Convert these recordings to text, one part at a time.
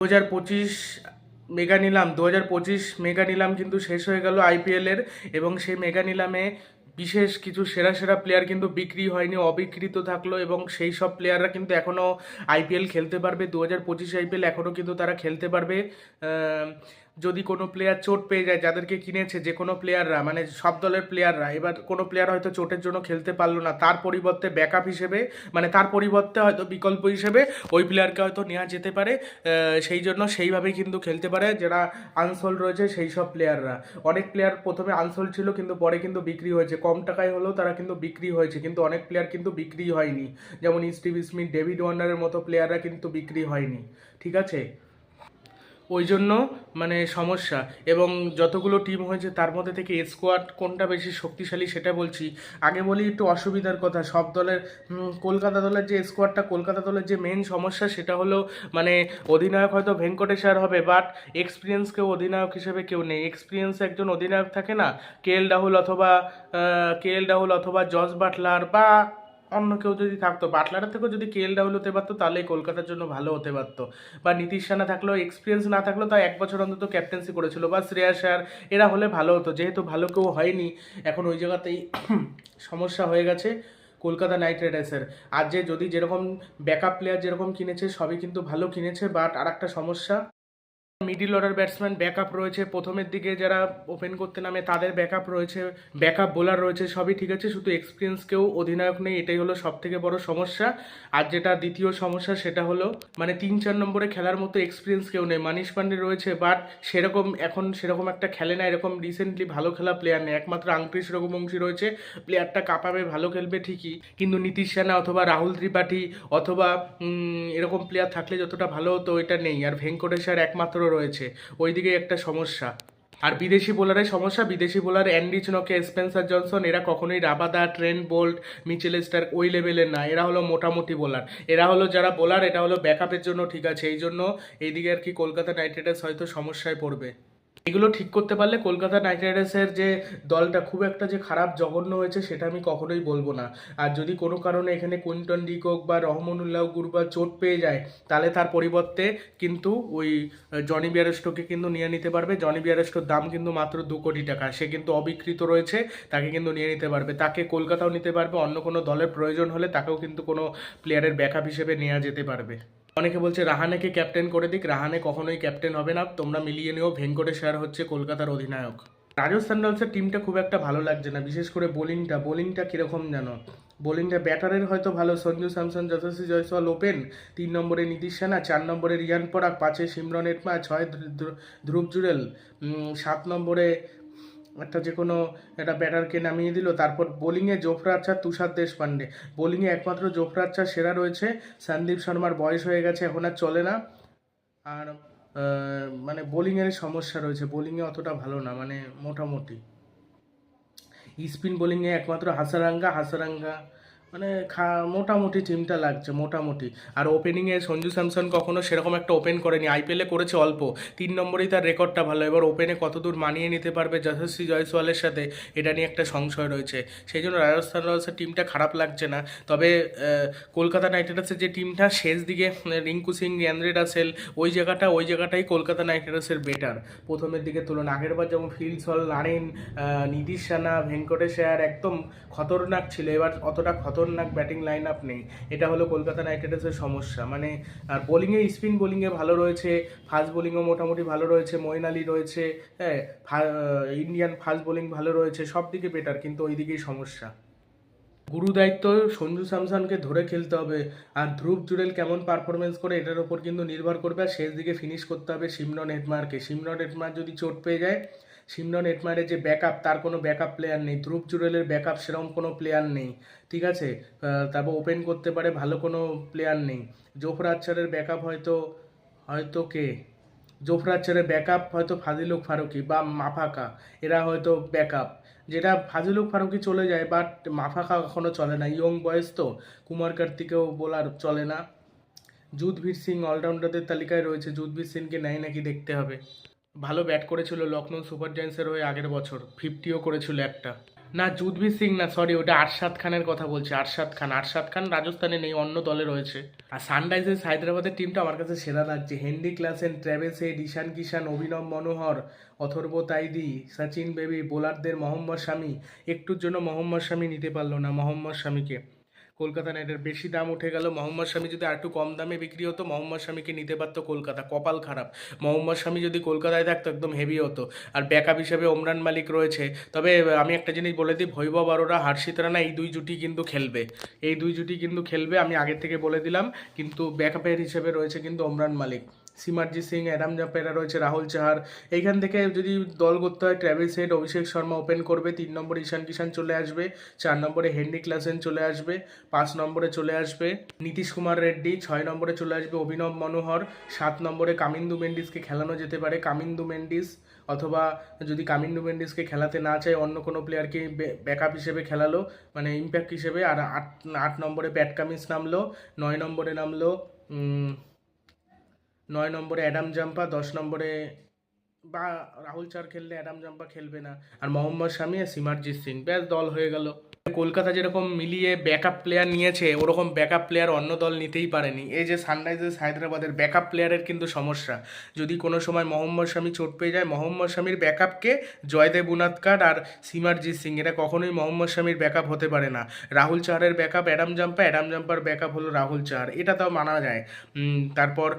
দু হাজার পঁচিশ মেগা নিলাম, দু হাজার পঁচিশ মেগা নিলাম কিন্তু শেষ হয়ে গেল আইপিএলের এবং সেই মেগা নিলামে বিশেষ কিছু সেরা সেরা প্লেয়ার কিন্তু বিক্রি হয়নি, অবিকৃত থাকল এবং সেই সব প্লেয়াররা কিন্তু এখনও আইপিএল খেলতে পারবে। দু হাজার পঁচিশ আইপিএল এখনও কিন্তু তারা খেলতে পারবে। যদি কোনো প্লেয়ার চোট পেয়ে যায়, যাদেরকে কিনেছে, যে কোনো প্লেয়াররা মানে সব দলের প্লেয়াররা এবার কোনো প্লেয়ার হয়তো চোটের জন্য খেলতে পারল না, তার পরিবর্তে ব্যাকআপ হিসেবে মানে তার পরিবর্তে হয়তো বিকল্প হিসেবে ওই প্লেয়ারকে হয়তো নেওয়া যেতে পারে সেই জন্য সেইভাবেই কিন্তু খেলতে পারে যারা আনসোল্ড রয়েছে সেই সব প্লেয়াররা অনেক প্লেয়ার প্রথমে আনসোল্ড ছিল কিন্তু পরে কিন্তু বিক্রি হয়েছে। কম টাকায় হলেও তারা কিন্তু বিক্রি হয়েছে, কিন্তু অনেক প্লেয়ার কিন্তু বিক্রি হয়নি। যেমন স্টিভ স্মিথ, ডেভিড ওয়ার্নারের মতো প্লেয়াররা কিন্তু বিক্রি হয়নি। ঠিক আছে? ওই জন্য মানে সমস্যা। এবং যতগুলো টিম হয়েছে, তার মধ্যে থেকে স্কোয়াড কোনটা বেশি শক্তিশালী সেটা বলছি। আগে বলি একটু অসুবিধার কথা, সব দলের কলকাতা দলের যে স্কোয়াডটা কলকাতা দলের যে মেন সমস্যা সেটা হলো মানে অধিনায়ক হয়তো ভেঙ্কটেশ্বর হবে বাট এক্সপিরিয়েন্স কেউ অধিনায়ক হিসেবে কেউ নেই। এক্সপিরিয়েন্স একজন অধিনায়ক থাকে না, কে এল রাহুল অথবা কে এল রাহুল অথবা জস বাটলার বা অন্য কেউ যদি থাকতো, বাটলারের থেকেও যদি কে এল রাহুল হতে পারতো তাহলে কলকাতার জন্য ভালো হতে পারতো। বা নীতিশ রানা থাকলেও এক্সপিরিয়েন্স না থাকলেও তাও এক বছর অন্তত ক্যাপ্টেন্সি করেছিল। বা শ্রেয়া শায়ার এরা হলে ভালো হতো। যেহেতু ভালো কেউ হয়নি, এখন ওই জায়গাতেই সমস্যা হয়ে গেছে কলকাতা নাইট রাইডার্সের আর যে যদি যেরকম ব্যাকআপ প্লেয়ার যেরকম কিনেছে, সবই কিন্তু ভালো কিনেছে বাট আর একটা সমস্যা মিডিল অর্ডার ব্যাটসম্যান ব্যাকআপ রয়েছে। প্রথমের দিকে যারা ওপেন করতে নামে, তাদের ব্যাকআপ রয়েছে। ব্যাকআপ বোলার রয়েছে, সবই ঠিক আছে। শুধু এক্সপিরিয়েন্স কেউ অধিনায়ক নেই, এটাই হলো সব থেকে বড় সমস্যা। আর যেটা দ্বিতীয় সমস্যা, সেটা হলো মানে তিন চার নম্বরে খেলার মতো এক্সপিরিয়েন্স কেউ নেই। মানিশ পান্ডে রয়েছে বাট সেরকম এখন সেরকম একটা খেলে না, এরকম রিসেন্টলি ভালো খেলা প্লেয়ার নেই। একমাত্র আংক্রিস রঘুবংশী রয়েছে প্লেয়ারটা কাঁপাবে, ভালো খেলবে ঠিকই। কিন্তু নীতিশ সেনা অথবা রাহুল ত্রিপাঠী অথবা এরকম প্লেয়ার থাকলে যতটা ভালো হতো, এটা নেই। আর ভেঙ্কটেশ্বর একমাত্র রয়েছে। ওইদিকে একটা সমস্যা। আর বিদেশি বোলারের সমস্যা, বিদেশি বোলার অ্যান্ডিচ নকে স্পেন্সার জনসন, এরা কখনোই Rabada, Trent, Boult Mitchell Starc ওই লেভেলের না। এরা হলো মোটামুটি বোলার। এরা হলো যারা বোলার, এটা হলো ব্যাকআপের জন্য ঠিক আছে। এই জন্য এইদিকে আর কি কলকাতা নাইট রাইডার্স হয়তো সমস্যায় পড়বে। এগুলো ঠিক করতে পারলে কলকাতা নাইট রাইডার্সের যে দলটা খুব একটা যে খারাপ জঘন্য হয়েছে সেটা আমি কখনোই বলব না। আর যদি কোনো কারণে এখানে কুইন্টন ডিকক বা রহমানুল্লাহ গুরবা চোট পেয়ে যায়, তাহলে তার পরিবর্তে কিন্তু ওই জনি বিয়ারেস্টোকে কিন্তু নিয়ে নিতে পারবে। জনি বিয়ারেস্টোর দাম কিন্তু মাত্র দু কোটি টাকা। সে কিন্তু অবিকৃত রয়েছে, তাকে কিন্তু নিয়ে নিতে পারবে। তাকে কলকাতাও নিতে পারবে। অন্য কোনো দলের প্রয়োজন হলে তাকেও কিন্তু কোনো প্লেয়ারের ব্যাকআপ হিসেবে নেওয়া যেতে পারবে। অনেকে বলছে, রাহানেকে ক্যাপ্টেন করে দিক, রাহানে কখনোই ক্যাপ্টেন হবে না। তোমরা মিলিয়ে নিও ভেঙ্কটেশ্বর হচ্ছে কলকাতার অধিনায়ক। রাজস্থান রয়্যালসের টিমটা খুব একটা ভালো লাগছে না, বিশেষ করে বোলিংটা। বোলিংটা কীরকম জানো বোলিংটা ব্যাটারের হয়তো ভালো, সঞ্জু স্যামসন, যশস্বী জয়সওয়াল, ওপেন। তিন নম্বরে নীতিশ সেনা, চার নম্বরে রিয়ান পরাগ, পাঁচে সিমরন এটমা ছয় ধ্রু- ধ্রু- ধ্রুব জুরেল সাত নম্বরে একটা যে কোনো একটা ব্যাটারকে নামিয়ে দিল। তারপর বোলিংয়ে জোফরা আচ্ছা তুষার দেশপান্ডে। বোলিংয়ে একমাত্র জোফরা আচ্ছা সেরা রয়েছে। সন্দীপ শর্মার বয়স হয়ে গেছে, এখন আর চলে না। আর মানে বোলিংয়ের সমস্যা রয়েছে। বোলিংয়ে অতটা ভালো না মানে মোটামুটি। স্পিন বোলিংয়ে একমাত্র হাসারাঙ্গা হাসারাঙ্গা মানে মোটামুটি টিমটা লাগছে, মোটামুটি। আর ওপেনিংয়ে সঞ্জু স্যামসন কখনো সেরকম একটা ওপেন করেনি। আইপিএলে করেছে অল্প। তিন নম্বরেই তার রেকর্ডটা ভালো। এবার ওপেনে কতদূর মানিয়ে নিতে পারবে যশস্বী জয়সওয়ালের সাথে, এটা নিয়ে একটা সংশয় রয়েছে। সেই জন্য রাজস্থান রয়্যালসের টিমটা খারাপ লাগছে না। তবে কলকাতা নাইট রাইডার্সের যে টিমটা শেষ দিকে রিঙ্কু সিং অ্যান্দ্রে রাসেল ওই জায়গাটা, ওই জায়গাটাই কলকাতা নাইট রাইডার্সের বেটার প্রথমের দিকে তুলনা, আগেরবার যেমন Phil Salt Narine Nitish Rana Venkateshwar একদম খতরনাক ছিল। এবার অতটা খতরনাক ব্যাটিং লাইন আপ নেই। এটা হলো কলকাতা নাইট রাইডার্সের সমস্যা। মানে আর বোলিংয়ে স্পিন বোলিংয়ে ভালো রয়েছে ফাস্ট বোলিংও মোটামুটি ভালো রয়েছে মঈন আলী রয়েছে হ্যাঁ ইন্ডিয়ান ফাস্ট বোলিং ভালো রয়েছে, সব দিকে বেটার কিন্তু ওই দিকেই সমস্যা। গুরু দায়িত্ব সঞ্জু স্যামসনকে ধরে খেলতে হবে, আর ধ্রুব জুরেল কেমন পারফরমেন্স করে এটার ওপর কিন্তু নির্ভর করবে, আর শেষ দিকে ফিনিশ করতে হবে সিমরন হেটমারকে সিমরন হেটমার যদি চোট পেয়ে যায়, সিমরন হেটমারের যে ব্যাকআপ তার কোনো ব্যাকআপ প্লেয়ার নেই। ধ্রুব জুরেলের ব্যাকআপ সেরকম কোনো প্লেয়ার নেই। ঠিক আছে? তারপর ওপেন করতে পারে, ভালো কোনো প্লেয়ার নেই। জোফরা আচ্ছারের ব্যাকআপ হয়তো হয়তো কে? জোফরা আচ্ছারের ব্যাকআপ হয়তো ফাজিলুক ফারুকি বা মাফাকা এরা হয়তো ব্যাকআপ যেটা ফাজিলুক ফারুকি চলে যায় বাট মাফাকা কখনো চলে না। ইয়ং বয়স তো কুমার কার্তিকেও বোলার চলে না। যুধবীর সিং অলরাউন্ডারদের তালিকায় রয়েছে। যুধবীর সিংকে নেয় নাকি দেখতে হবে। ভালো ব্যাট করেছিল লখনৌ সুপার জায়ান্টসের হয়ে আগের বছর। ফিফটিও করেছিল একটা। না যুধবীর সিং না সরি ওটা আরশাদ খানের কথা বলছি, আরশাদ খান। আরশাদ খান রাজস্থানে নেই, অন্য দলে রয়েছে। আর সানরাইজার্স হায়দ্রাবাদের টিমটা আমার কাছে সেরা লাগছে। হেন্ডি ক্লাসেন, ট্র্যাভেস হেড, ঈশান কিষান, অভিনব মনোহর, অথর্ব তাইদি, সচিন বেবি বোলারদের মোহাম্মদ স্বামী একটুর জন্য মোহাম্মদ স্বামী নিতে পারল না, মোহাম্মদ শামিকে। কলকাতা নাইটের বেশি দাম উঠে গেল। মোহাম্মদ শামি যদি আর একটু কম দামে বিক্রি হতো, মোহাম্মদ শামিকে নিতে পারতো কলকাতা। কপাল খারাপ। মোহাম্মদ শামি যদি কলকাতায় থাকতো, একদম হেভি হতো। আর ব্যাকআপ হিসেবে ওমরান মালিক রয়েছে। তবে আমি একটা জিনিস বলে দিই ভৈবব আরোরা, হার্ষিত রানা, এই দুই জুটি কিন্তু খেলবে। এই দুই জুটি কিন্তু খেলবে, আমি আগে থেকে বলে দিলাম। কিন্তু ব্যাকআপের হিসেবে রয়েছে কিন্তু ওমরান মালিক। সিমারজিৎ সিং, অ্যাডাম জাম্পেরা রয়েছে, রাহুল চাহার। এইখান থেকে যদি দল করতে হয়, Travis Head Abhishek Sharma open করবে, তিন নম্বরে ঈশান কিষান চলে আসবে, চার নম্বরে হেনরি ক্লাসেন চলে আসবে, পাঁচ নম্বরে চলে আসবে নীতিশ কুমার রেড্ডি, ছয় নম্বরে চলে আসবে অভিনব মনোহর, সাত নম্বরে কামিন্দু মেন্ডিসকে খেলানো যেতে পারে, কামিন্দু মেন্ডিস, অথবা যদি কামিন্দু মেন্ডিসকে খেলাতে না চায়, অন্য কোনো প্লেয়ারকে ব্যাকআপ হিসেবে খেলালো মানে ইম্প্যাক্ট হিসেবে, আর আট আট নম্বরে প্যাট কামিন্স নামলো, নয় নম্বরে নামলো নয় নম্বরে অ্যাডাম জাম্পা, দশ নম্বরে বা রাহুল চার খেললে অ্যাডাম জাম্পা খেলবে না। আর মোহাম্মদ শামি আর সিমারজিৎ সিং, ব্যাস দল হয়ে গেল। কলকাতা যেরকম মিলিয়ে ব্যাকআপ প্লেয়ার নিয়েছে, ওরকম ব্যাকআপ প্লেয়ার অন্য দল নিতেই পারেনি। এই যে সানরাইজার্স হায়দ্রাবাদের ব্যাকআপ প্লেয়ারের কিন্তু সমস্যা। যদি কোনো সময় মোহাম্মদ শামি চোট পেয়ে যায়, মোহাম্মদ শামির ব্যাকআপকে জয়দেব উনাদকাট আর সিমারজিৎ সিং, এরা কখনোই মোহাম্মদ শামির ব্যাকআপ হতে পারে না। রাহুল চাহারের ব্যাকআপ অ্যাডাম জাম্পা অ্যাডাম জাম্পার ব্যাকআপ হলো রাহুল চাহার। এটা তাও মানা যায়। তারপর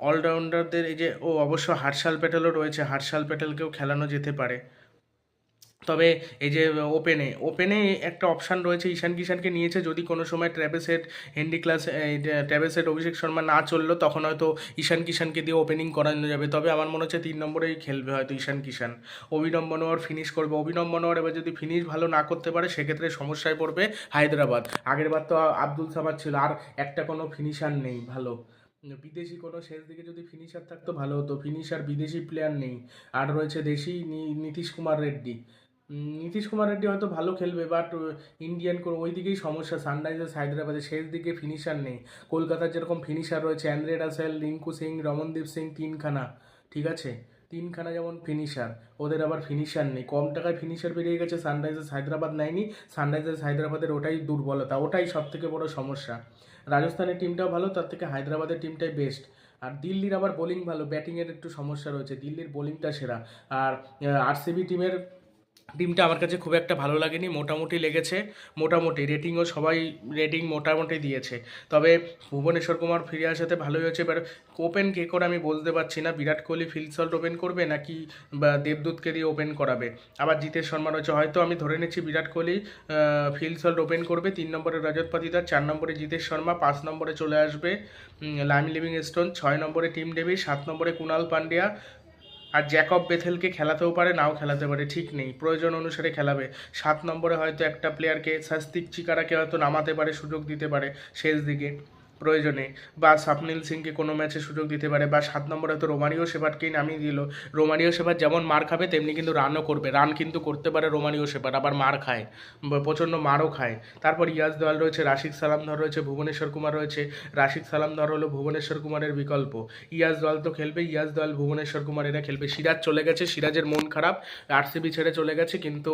অলরাউন্ডারদের এই যে, ও অবশ্য হার্ষাল প্যাটেলও রয়েছে। হার্ষাল প্যাটেলকেও খেলানো যেতে পারে। তবে এই যে ওপেনে ওপেনে একটা অপশান রয়েছে, ঈশান কিষানকে নিয়েছে। যদি কোনো সময় ট্র্যাভেসেট হেন্ডি ক্লাস ট্র্যাভেসেট অভিষেক শর্মা না চলল, তখন হয়তো ঈশান কিষানকে দিয়ে ওপেনিং করানো যাবে। তবে আমার মনে হচ্ছে তিন নম্বরেই খেলবে হয়তো ঈশান কিষান। অভিনব মনোহর ফিনিশ করবে। অভিনব মনোহর এবার যদি ফিনিশ ভালো না করতে পারে, সেক্ষেত্রে সমস্যায় পড়বে হায়দ্রাবাদ। আগের বার তো আব্দুল সামাদ ছিল, আর একটা কোনো ফিনিশার নেই, ভালো। বিদেশি কোনো শেষ দিকে যদি ফিনিশার থাকতো, ভালো হতো। ফিনিশার বিদেশি প্লেয়ার নেই। আর রয়েছে দেশি নীতিশ কুমার রেড্ডি। নীতিশ কুমার রেড্ডি হয়তো ভালো খেলবে বাট ইন্ডিয়ান ওই দিকেই সমস্যা সানরাইজার্স হায়দ্রাবাদের শেষ দিকে ফিনিশার নেই। কলকাতার যেরকম ফিনিশার রয়েছে অ্যান্ড্রে রাসেল রিঙ্কু সিং রমনদীপ সিং তিনখানা ঠিক আছে? তিনখানা যেমন ফিনিশার ওদের আবার ফিনিশার নেই। কম টাকায় ফিনিশার বেরিয়ে গেছে সানরাইজার্স হায়দ্রাবাদ নেয়নি। সানরাইজার্স হায়দ্রাবাদের ওটাই দুর্বলতা, ওটাই সব থেকে বড় সমস্যা। রাজস্থানের টিমটাও ভালো, তার থেকে হায়দ্রাবাদের টিমটাই বেস্ট আর দিল্লির আবার বোলিং ভালো ব্যাটিংয়ের একটু সমস্যা রয়েছে, দিল্লির বোলিংটা সেরা। আর আরসিবি টিমের টিমটা আমার কাছে খুব একটা ভালো লাগেনি, মোটামুটি লেগেছে, মোটামুটি রেটিংও সবাই রেটিং মোটামুটি দিয়েছে। তবে ভুবনেশ্বর কুমার ফিরে আসাতে ভালোই হয়েছে, এবার ওপেন কে করে আমি বলতে পারছি না, বিরাট কোহলি ফিলসল্ট ওপেন করবে নাকি দেবদূতকে দিয়ে ওপেন করাবে? আবার জিতের শর্মা রয়েছে হয়তো আমি ধরে নিচ্ছি বিরাট কোহলি ফিলসল্ট ওপেন করবে, তিন নম্বরে রজত পাতিদার, চার নম্বরে জিতেশ শর্মা, পাঁচ নম্বরে চলে আসবে লাইম লিভিং স্টোন ছয় নম্বরে টিম ডেভি সাত নম্বরে কুনাল পান্ডিয়া আর জ্যাকব বেথেলকে খেলাতেও পারে, নাও খেলাতে পারে, ঠিক নেই। প্রয়োজন অনুসারে খেলাবে। সাত নম্বরে হয়তো একটা প্লেয়ারকে সাস্তিক চিকারাকে হয়তো নামাতে পারে, সুযোগ দিতে পারে শেষ দিকে। প্রয়োজনে। বা স্বপ্নিল সিংকে কোনো ম্যাচে সুযোগ দিতে পারে বা সাত নম্বরে তো রোমারিও সেবারকেই নামিয়ে দিল। রোমারিও সেবার যেমন মার খাবে, তেমনি কিন্তু রানও করবে। রান কিন্তু করতে পারে রোমারিও সেবার আবার মার খায়। প্রচণ্ড মারও খায়। তারপর ইয়াজ দোয়াল রয়েছে রাশিদ সালামধর রয়েছে, ভুবনেশ্বর কুমার রয়েছে। রাশিদ সালামধর হলো ভুবনেশ্বর কুমারের বিকল্প। ইয়াজ দোয়াল তো খেলবে ইয়াজ দোয়াল ভুবনেশ্বর কুমার এরা খেলবে। সিরাজ চলে গেছে, সিরাজের মন খারাপ, আরসিবি ছেড়ে চলে গেছে, কিন্তু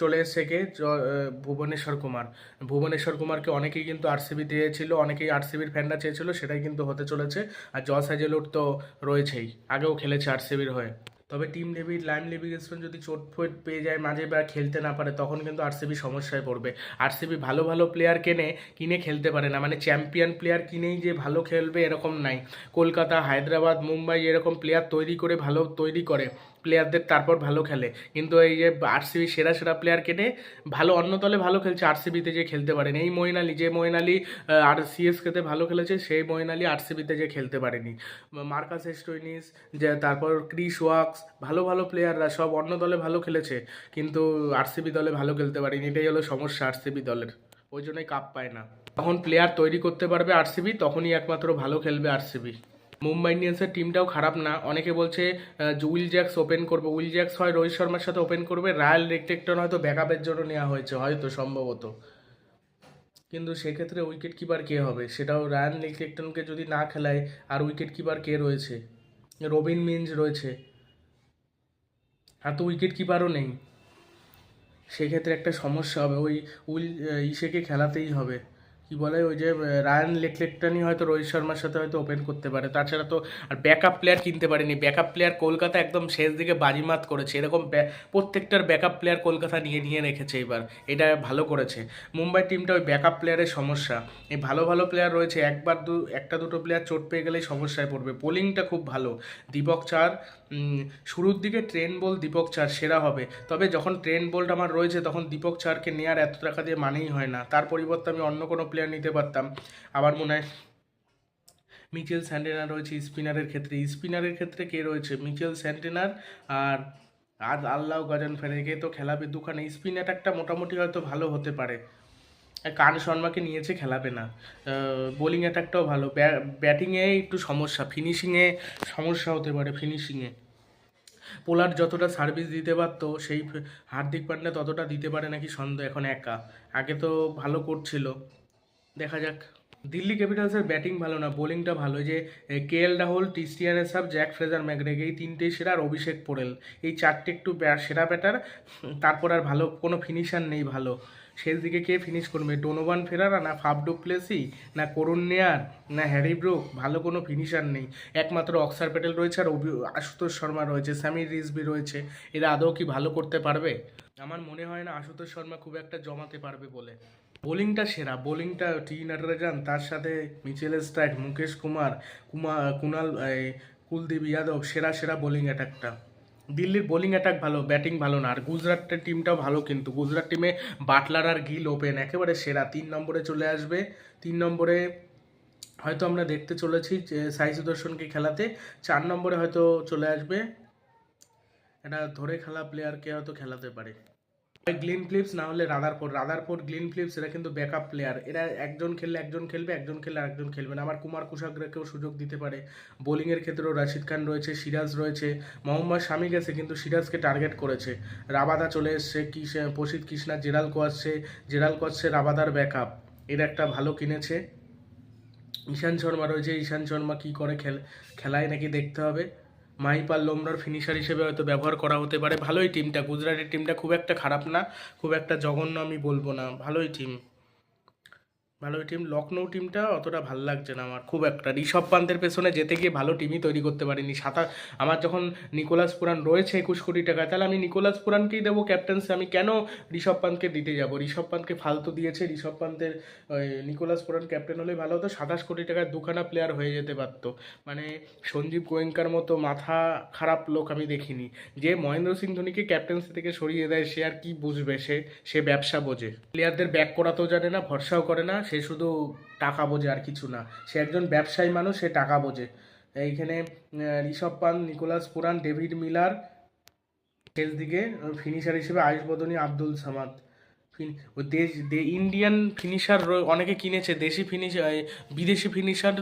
চলে এসছে কে? ভুবনেশ্বর কুমার। ভুবনেশ্বর কুমারকে অনেকেই কিন্তু আরসিবি দিয়েছিল অনেকেই আরসিবির ফ্যানরা চেয়েছিল, সেটাই কিন্তু হতে চলেছে। আর জস হ্যাজেলউড তো রয়েছেই, আগেও খেলেছে আরসিবির হয়ে। তবে টিম ডেভিড লাইম লিভিংস্টোন যদি চোট ফোট পেয়ে যায়, মাঝে বা খেলতে না পারে, তখন কিন্তু আরসিবি সমস্যায় পড়বে। আরসিবি ভালো ভালো প্লেয়ার কেনে, কিনে খেলতে পারে না। মানে চ্যাম্পিয়ন প্লেয়ার কিনেই যে ভালো খেলবে, এরকম নাই। কলকাতা, হায়দ্রাবাদ, মুম্বাই, এরকম প্লেয়ার তৈরি করে, ভালো তৈরি করে। প্লেয়ারদের তারপর ভালো খেলে। কিন্তু এই যে আরসিবি সেরা সেরা প্লেয়ার কেনে ভালো অন্য দলে ভালো খেলছে আরসিবিতে যে খেলতে পারেনি। এই মইন আলী যে মইন আলী আর সিএসকেতে ভালো খেলেছে, সেই মইন আলী আরসিবিতে যে খেলতে পারেনি। মার্কাস এস্টোইনিস, যে তারপর ক্রিস ওয়াক্স, ভালো ভালো প্লেয়াররা সব অন্য দলে ভালো খেলেছে, কিন্তু আরসিবি দলে ভালো খেলতে পারেনি। এটাই হলো সমস্যা আরসিবি দলের। ওই জন্যই কাপ পায় না। তখন প্লেয়ার তৈরি করতে পারবে আরসিবি তখনই একমাত্র ভালো খেলবে আরসিবি মুম্বাই ইন্ডিয়ান্সের টিমটাও খারাপ না। অনেকে বলছে উইল জ্যাক্স ওপেন করবে। উইল জ্যাক্স হয় রোহিত শর্মার সাথে ওপেন করবে। রায়াল রেকটেক্টন হয়তো ব্যাকআপের জন্য নেওয়া হয়েছে, হয়তো সম্ভবত। কিন্তু সেক্ষেত্রে উইকেট কিপার কে হবে? সেটাও রায়ান রেকটেক্টনকে যদি না খেলায়, আর উইকেট কিপার কে রয়েছে? রবিন মিঞ্জ রয়েছে। আর তো উইকেট কিপারও নেই। সেক্ষেত্রে একটা সমস্যা হবে। ওই উইল ইসেকে খেলাতেই হবে। কি বলে, ওই যে রায়ান লেকলেকটানি হয়তো রোহিত শর্মার সাথে হয়তো ওপেন করতে পারে। তাছাড়া তো আর ব্যাকআপ প্লেয়ার কিনতে পারেনি। ব্যাকআপ প্লেয়ার কলকাতা একদম শেষ দিকে বাজিমাত করেছে। এরকম প্রত্যেকটার ব্যাকআপ প্লেয়ার কলকাতা নিয়ে নিয়ে রেখেছে এবার। এটা ভালো করেছে। মুম্বাই টিমটা ওই ব্যাকআপ প্লেয়ারের সমস্যা। এই ভালো ভালো প্লেয়ার রয়েছে। একবার দু, একটা দুটো প্লেয়ার চোট পেয়ে গেলেই সমস্যায় পড়বে। বোলিংটা খুব ভালো। দীপক চার শুরুর দিকে ট্রেন বল দীপক চার সেরা হবে। তবে যখন ট্রেন বোল্ট আমার রয়েছে, তখন দীপক চারকে নেওয়ার এত টাকা দিয়ে মানেই হয় না। তার পরিবর্তে আমি অন্য কোনো প্লেয়ার নিতে পারতাম। আমার মনে হয় মিচেল স্যান্টেনা রয়েছে স্পিনারের ক্ষেত্রে। স্পিনারের ক্ষেত্রে কে রয়েছে? মিচেল স্যান্টেনার আর আজ আল্লাহ গজান ফেরেকে তো খেলাবে দুখানে। স্পিন অ্যাটাকটা মোটামুটি হয়তো ভালো হতে পারে। কান শর্মাকে নিয়েছে, খেলাবে না। বোলিং অ্যাটাকটাও ভালো। ব্যাটিংয়ে একটু সমস্যা। ফিনিশিংয়ে সমস্যা হতে পারে ফিনিশিংয়ে পোলার যতটা সার্ভিস দিতে পারতো, সেই হার্দিক পান্ডা ততটা দিতে পারে নাকি সন্দেহ, এখন একা। আগে তো ভালো করছিল। দেখা যাক। দিল্লি ক্যাপিটালসের ব্যাটিং ভালো না বোলিংটা ভালো। যে K L Rahul টিস্টিয়ান এসাব Jake Fraser McGurk এই তিনটেই সেরা আর অভিষেক পোরেল। এই চারটে একটু সেরা ব্যাটার তারপর আর ভালো কোনো ফিনিশার নেই ভালো। শেষ দিকে কে ফিনিশ করবে? ডোনোভান ফেরারা না ফাবডু প্লেসি না করুণ নেয়ার না হ্যারি ব্রুক ভালো কোনো ফিনিশার নেই। একমাত্র অক্সার প্যাটেল রয়েছে আর অভি- আশুতোষ শর্মা রয়েছে স্যামি রিজবি রয়েছে। এরা আদৌ কি ভালো করতে পারবে? আমার মনে হয় না আশুতোষ শর্মা খুব একটা জমাতে পারবে বলে। বোলিংটা সেরা বোলিংটা টি নাটরাজান তার সাথে মিচেল স্ট্রাইক মুকেশ কুমার কুমার এই, কুলদীপ যাদব সেরা সেরা বোলিং অ্যাটাকটা দিল্লির বোলিং অ্যাটাক ভালো ব্যাটিং ভালো না। আর গুজরাটের টিমটাও ভালো কিন্তু। গুজরাট টিমে বাটলার আর গিল ওপেন একেবারে সেরা। তিন নম্বরে চলে আসবে। তিন নম্বরে হয়তো আমরা দেখতে চলেছি যে সাই সুদর্শনকে খেলাতে। চার নম্বরে হয়তো চলে আসবে। এটা ধরে খেলা প্লেয়ারকে হয়তো খেলাতে পারে। গ্লিন ফ্লিপস না হলে রাদারফোর্ড রাদারফোর্ড গ্লিন ফ্লিপস এরা কিন্তু ব্যাকআপ প্লেয়ার এরা একজন খেললে একজন খেলবে, একজন খেললে আরেকজন খেলবে না। আবার কুমার কুশাগ্রাকেও সুযোগ দিতে পারে। বোলিংয়ের ক্ষেত্রেও রাশিদ খান রয়েছে সিরাজ রয়েছে মোহাম্মদ শামি গেছে, কিন্তু সিরাজকে টার্গেট করেছে। রাবাদা চলে এসছে কি Prasidh Krishna Gerald Coetzee Gerald Coetzee রাবাদার backup এর একটা ভালো কিনেছে। ঈশান শর্মা রয়েছে, ঈশান শর্মা কী করে খেল, খেলায় নাকি দেখতে হবে। মাহিপাল লোমরার ফিনিশার হিসেবে হয়তো ব্যবহার করা হতে পারে। ভালোই টিমটা গুজরাটের টিমটা খুব একটা খারাপ না। খুব একটা জঘন্য আমি বলব না। ভালোই টিম ভালোই টিম লখনৌ টিমটা অতটা ভালো লাগছে না আমার, খুব একটা। ঋষভ পান্তের পেছনে যেতে গিয়ে ভালো টিমই তৈরি করতে পারিনি। সাঁতার আমার যখন নিকোলাস পুরান রয়েছে একুশ কোটি টাকা তাহলে আমি নিকোলাস পুরানকেই দেবো ক্যাপ্টেন্সি আমি কেন ঋষভ পান্তকে দিতে যাব? ঋষভ পান্তকে ফালতু দিয়েছে, ঋষভ পান্তের নিকোলাস পুরান ক্যাপ্টেন হলে ভালো হতো। সাতাশ কোটি টাকায় দুখানা প্লেয়ার হয়ে যেতে পারত। মানে সঞ্জীব গোয়েঙ্কার মতো মাথা খারাপ লোক আমি দেখিনি। যে মহেন্দ্র সিং ধোনিকে ক্যাপ্টেন্সি থেকে সরিয়ে দেয়, সে আর কি বুঝবে? সে সে ব্যবসা বোঝে। প্লেয়ারদের ব্যাক করাতেও জানে না, ভরসাও করে না সে শুধু টাকা বোঝে আর কিছু না। সে একজন ব্যবসায়ী মানুষ, সে টাকা বোঝে। এইখানে ঋষভ পান নিকোলাস পুরান ডেভিড মিলার শেষ দিকে ফিনিশার হিসেবে আয়ুষ বদনী আব্দুল সামাদ। দেশ ইন্ডিয়ান ফিনিশার অনেকে কিনেছে, দেশি ফিনিশ বিদেশি ফিনিশার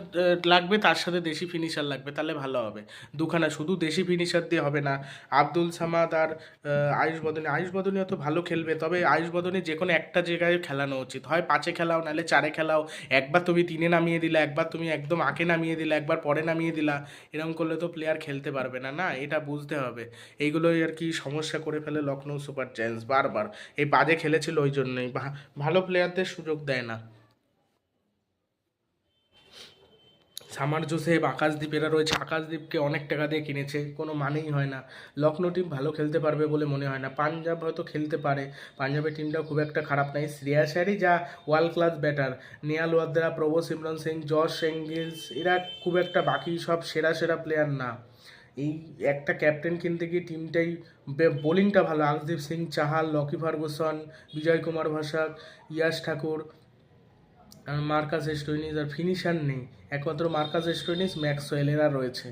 লাগবে, তার সাথে দেশি ফিনিশার লাগবে, তাহলে ভালো হবে। দুখানা, শুধু দেশি ফিনিশার দিয়ে হবে না। আব্দুল সামাদ আর আয়ুষ বদনী আয়ুষ বদনী অত ভালো খেলবে, তবে আয়ুষ বদনী যে কোনো একটা জায়গায় খেলানো উচিত। হয় পাঁচে খেলাও, নাহলে চারে খেলাও। একবার তুমি তিনে নামিয়ে দিলা, একবার তুমি একদম আঁকে নামিয়ে দিলা, একবার পরে নামিয়ে দিলা, এরকম করলে তো প্লেয়ার খেলতে পারবে না না? এটা বুঝতে হবে। এইগুলোই আর কি সমস্যা করে ফেলে লখনৌ সুপার জায়ান্টস বারবার। এই বাজে খেলেছিল ওই জন্যই। ভালো প্লেয়ারদের সুযোগ দেয় না। সামার জোসেফ আকাশদ্বীপ এরা রয়েছে। আকাশদ্বীপকে অনেক টাকা দিয়ে কিনেছে। কোনো মানেই হয় না। লখনৌ টিম ভালো খেলতে পারবে বলে মনে হয় না। পাঞ্জাব হয়তো খেলতে পারে। পাঞ্জাবের টিমটাও খুব একটা খারাপ নাই শ্রেয়া আয়ারই যা world class batter Nehal Wadhera Prabhsimran Singh Josh angles, এরা খুব একটা বাকি সব সেরা সেরা প্লেয়ার না। এই একটা ক্যাপ্টেন কিনতে গিয়ে টিমটাই বোলিংটা ভালো। Arshdeep Singh, Chahal, Lockie Ferguson, Vijay Kumar Vyshak Yash Thakur Marcus Stoinis আর ফিনিশার নেই। একমাত্র মার্কাস স্টোইনিস ম্যাক্সওয়েল এরা রয়েছে।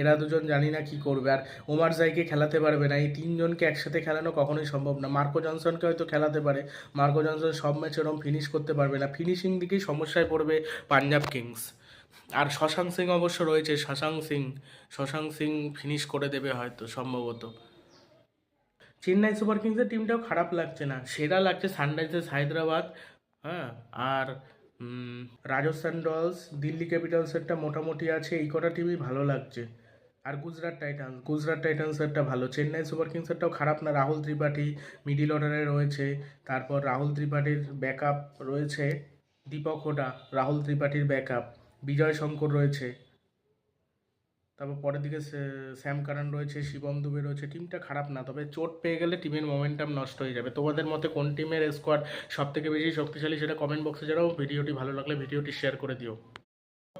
এরা দুজন জানি না কি করবে। আর ওমার জাইকে খেলাতে পারবে না। এই তিনজনকে একসাথে খেলানো কখনোই সম্ভব না। মার্কো জনসনকে হয়তো খেলাতে পারে। মার্কো জনসন সব ম্যাচ ওরকম ফিনিশ করতে পারবে না। ফিনিশিং দিকেই সমস্যায় পড়বে পাঞ্জাব কিংস। আর শশাঙ্ক সিং অবশ্য রয়েছে, শশাঙ্ক সিং শশাঙ্ক সিং ফিনিশ করে দেবে হয়তো সম্ভবত। চেন্নাই সুপার কিংসের টিমটাও খারাপ লাগছে না, সেরা লাগছে সানরাইজার্স হায়দ্রাবাদ হ্যাঁ আর রাজস্থান রয়্যালস, দিল্লি ক্যাপিটালসেরটা মোটামুটি আছে, এই কটা টিমই ভালো লাগছে। আর গুজরাট টাইটান্স, গুজরাট টাইটান্সেরটা ভালো, চেন্নাই সুপার কিংসেরটাও খারাপ না, রাহুল ত্রিপাঠী মিডিল অর্ডারে রয়েছে, তারপর রাহুল ত্রিপাঠীর ব্যাকআপ রয়েছে দীপক হোডা, রাহুল ত্রিপাঠীর ব্যাকআপ বিজয় শঙ্কর রয়েছে। তারপর পরের দিকে শ্যাম কারণ রয়েছে, শিবম দুবে রয়েছে, টিমটা খারাপ না, তবে চোট পেয়ে গেলে টিমের মোমেন্টাম নষ্ট হয়ে যাবে। তোমাদের মতে কোন টিমের স্কোয়াড সবথেকে বেশি শক্তিশালী সেটা কমেন্ট বক্সে জানাও। ভিডিওটি ভালো লাগলে ভিডিওটি শেয়ার করে দিও।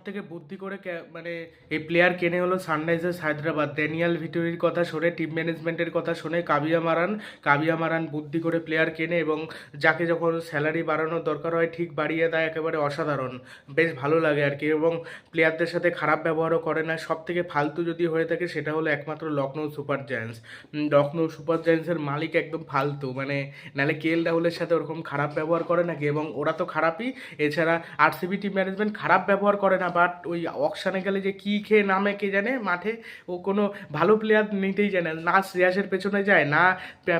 থেকে বুদ্ধি করে মানে এই প্লেয়ার কেনে হলো সানরাইজার্স হায়দ্রাবাদ। ড্যানিয়াল ভিটোরির কথা শুনে টিম ম্যানেজমেন্টের কথা শুনে কাবিয়া মারান কাবিয়া মারান বুদ্ধি করে প্লেয়ার কেনে এবং যাকে যখন স্যালারি বাড়ানোর দরকার হয় ঠিক বাড়িয়ে দেয় একেবারে অসাধারণ। বেশ ভালো লাগে আর কি এবং প্লেয়ারদের সাথে খারাপ ব্যবহারও করে না। সব থেকে ফালতু যদি হয়ে থাকে সেটা হলো একমাত্র Lucknow Super Giants. Lucknow Super জায়ান্টসের মালিক একদম ফালতু। মানে নাহলে কে এল রাহুলের সাথে ওরকম খারাপ ব্যবহার করে নাকি? এবং ওরা তো খারাপই। এছাড়া আর আরসিবি টিম ম্যানেজমেন্ট খারাপ ব্যবহার করে না বাট ওই অকশানে গেলে যে কী খেয়ে নামে কে জানে? মাঠে ও কোনো ভালো প্লেয়ার নিতেই জানে না। শ্রেয়াসের পেছনে যায়, না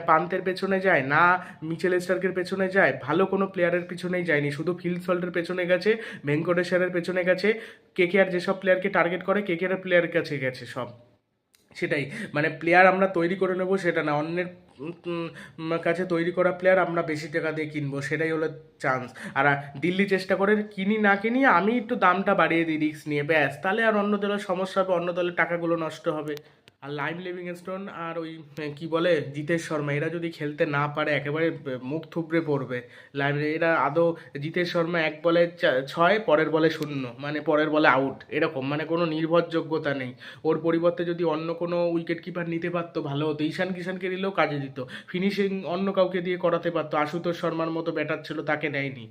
পান্তের পেছনে যায়, না মিচেল স্টার্কের পেছনে যায়, ভালো কোনো প্লেয়ারের পিছনেই যায়নি। শুধু ফিল্ড সল্টের পেছনে গেছে, ভেঙ্কটেশ্বরের পেছনে গেছে, কে কে আর যেসব প্লেয়ারকে টার্গেট করে, কে কে আর প্লেয়ারের কাছে গেছে সব। সেটাই। মানে প্লেয়ার আমরা তৈরি করে নেব সেটা না, অন্যের কাছে তৈরি করা প্লেয়ার আমরা বেশি টাকা দিয়ে কিনবো, সেটাই হলো চান্স আর দিল্লি চেষ্টা করে কিনি না কিনি আমি একটু দামটা বাড়িয়ে দিই রিক্স নিয়ে, ব্যাস। তাহলে আর অন্য দলের সমস্যা হবে, অন্য দলের টাকাগুলো নষ্ট হবে। আর লাইম লিভিংস্টোন আর ওই আহ, কি বলে জিতেশ শর্মা এরা যদি খেলতে না পারে একেবারে মুখ থুবড়ে পড়বে। লাইম এরা আদৌ জিতেশ শর্মা এক বলে ছয় পরের বলে শূন্য মানে পরের বলে আউট এরকম মানে কোনো নির্ভরযোগ্যতা নেই। ওর পরিবর্তে যদি অন্য কোনো উইকেট কিপার নিতে পারতো ভালো হতো। ঈশান কিষানকে দিলেও কাজে দিত। ফিনিশিং অন্য কাউকে দিয়ে করাতে পারতো। আশুতোষ শর্মার মতো ব্যাটার ছিল তাকে নেয়নি